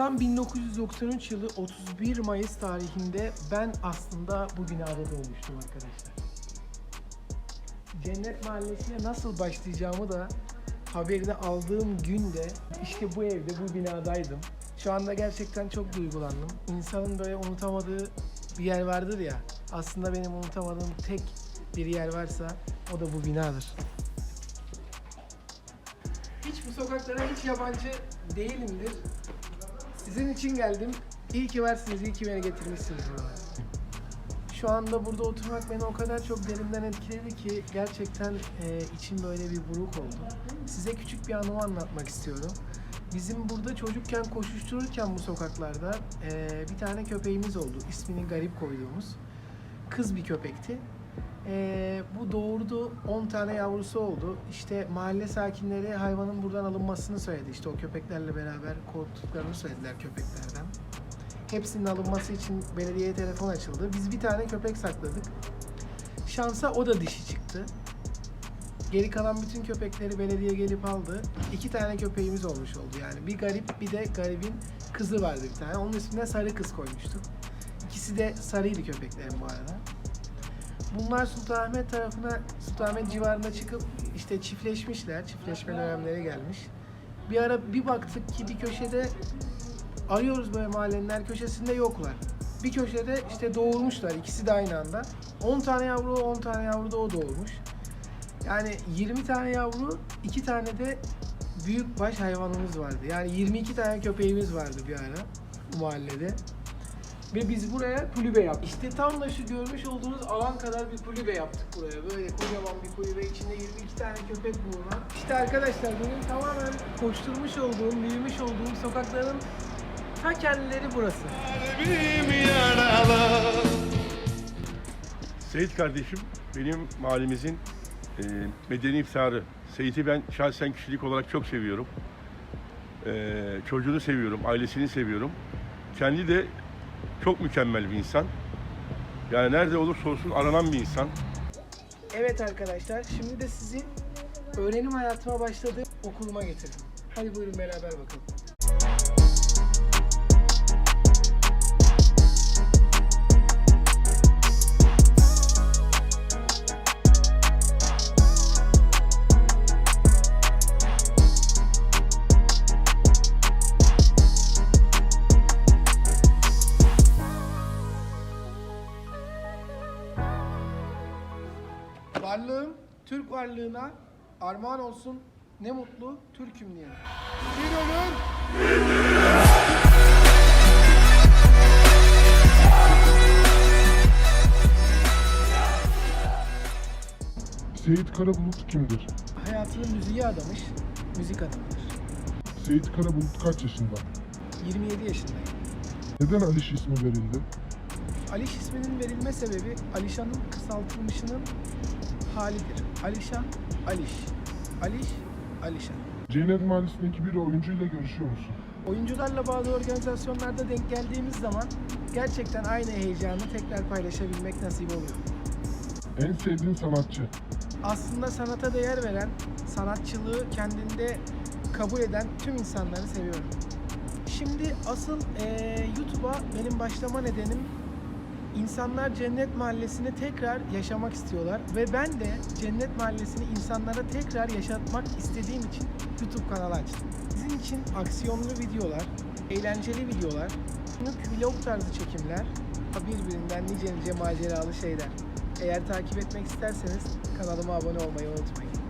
Tam 1993 yılı 31 Mayıs tarihinde ben aslında bu binada doğmuştum arkadaşlar. Cennet Mahallesi'ne nasıl başlayacağımı da haberini aldığım günde işte bu evde, bu binadaydım. Şu anda gerçekten çok duygulandım. İnsanın böyle unutamadığı bir yer vardır ya. Aslında benim unutamadığım tek bir yer varsa o da bu binadır. Hiç bu sokaklara hiç yabancı değilimdir. Sizin için geldim. İyi ki varsınız, iyi ki beni getirmişsiniz buralara. Şu anda burada oturmak beni o kadar çok derinden etkiledi ki gerçekten e, içim böyle bir buruk oldu. Size küçük bir anımı anlatmak istiyorum. Bizim burada çocukken koşuştururken bu sokaklarda e, bir tane köpeğimiz oldu. İsmini garip koyduğumuz. Kız bir köpekti. E, bu doğurdu 10 tane yavrusu oldu. İşte mahalle sakinleri hayvanın buradan alınmasını söyledi. İşte o köpeklerle beraber korktuklarını söylediler köpeklerden. Hepsinin alınması için belediyeye telefon açıldı. Biz bir tane köpek sakladık. Şansa o da dişi çıktı. Geri kalan bütün köpekleri belediye gelip aldı. İki tane köpeğimiz olmuş oldu yani. Bir garip bir de garibin kızı vardı bir tane. Onun ismine sarı kız koymuştuk. İkisi de sarıydı köpeklerin bu arada. Bunlar Sultanahmet tarafına, Sultanahmet civarına çıkıp işte çiftleşmişler. Çiftleşme dönemleri gelmiş. Bir ara bir baktık ki bir köşede arıyoruz böyle mahallenin her köşesinde yoklar. Bir köşede işte doğurmuşlar ikisi de aynı anda. 10 tane yavru, 10 tane yavru da o doğurmuş. Yani 20 tane yavru, 2 tane de büyük baş hayvanımız vardı. Yani 22 tane köpeğimiz vardı bir ara bu mahallede. Ve biz buraya kulübe yaptık. İşte tam da şu görmüş olduğunuz alan kadar bir kulübe yaptık buraya. Böyle kocaman bir kulübe içinde 22 tane köpek bulunan. İşte arkadaşlar benim tamamen koşturmuş olduğum, büyümüş olduğum sokakların ta kendileri burası. Seyit kardeşim benim mahallemizin e, medeni iftiharı. Seyit'i ben şahsen kişilik olarak çok seviyorum. E, çocuğunu seviyorum, ailesini seviyorum. Kendi de çok mükemmel bir insan. Yani nerede olursa olsun aranan bir insan. Evet arkadaşlar şimdi de sizi öğrenim hayatıma başladığım okuluma getirdim. Hadi buyurun beraber bakalım. Varlığım Türk varlığına armağan olsun ne mutlu Türk'üm diye. Bir ömür Seyit Karabulut kimdir? hayatını müziğe adamış, müzik adamıdır. Seyit Karabulut kaç yaşında? 27 yaşındayım. Neden Aliş ismi verildi? Aliş isminin verilme sebebi Alişan'ın kısaltılmışının halidir. Alişan, Aliş. Aliş, Alişan. Cennet Mahallesi'ndeki bir oyuncuyla görüşüyor musun? Oyuncularla bazı organizasyonlarda denk geldiğimiz zaman gerçekten aynı heyecanı tekrar paylaşabilmek nasip oluyor. En sevdiğin sanatçı? Aslında sanata değer veren, sanatçılığı kendinde kabul eden tüm insanları seviyorum. Şimdi asıl eee, YouTube'a benim başlama nedenim insanlar Cennet Mahallesi'ni tekrar yaşamak istiyorlar ve ben de Cennet Mahallesi'ni insanlara tekrar yaşatmak istediğim için YouTube kanalı açtım. Sizin için aksiyonlu videolar, eğlenceli videolar, günlük vlog tarzı çekimler, birbirinden nice nice maceralı şeyler. Eğer takip etmek isterseniz kanalıma abone olmayı unutmayın.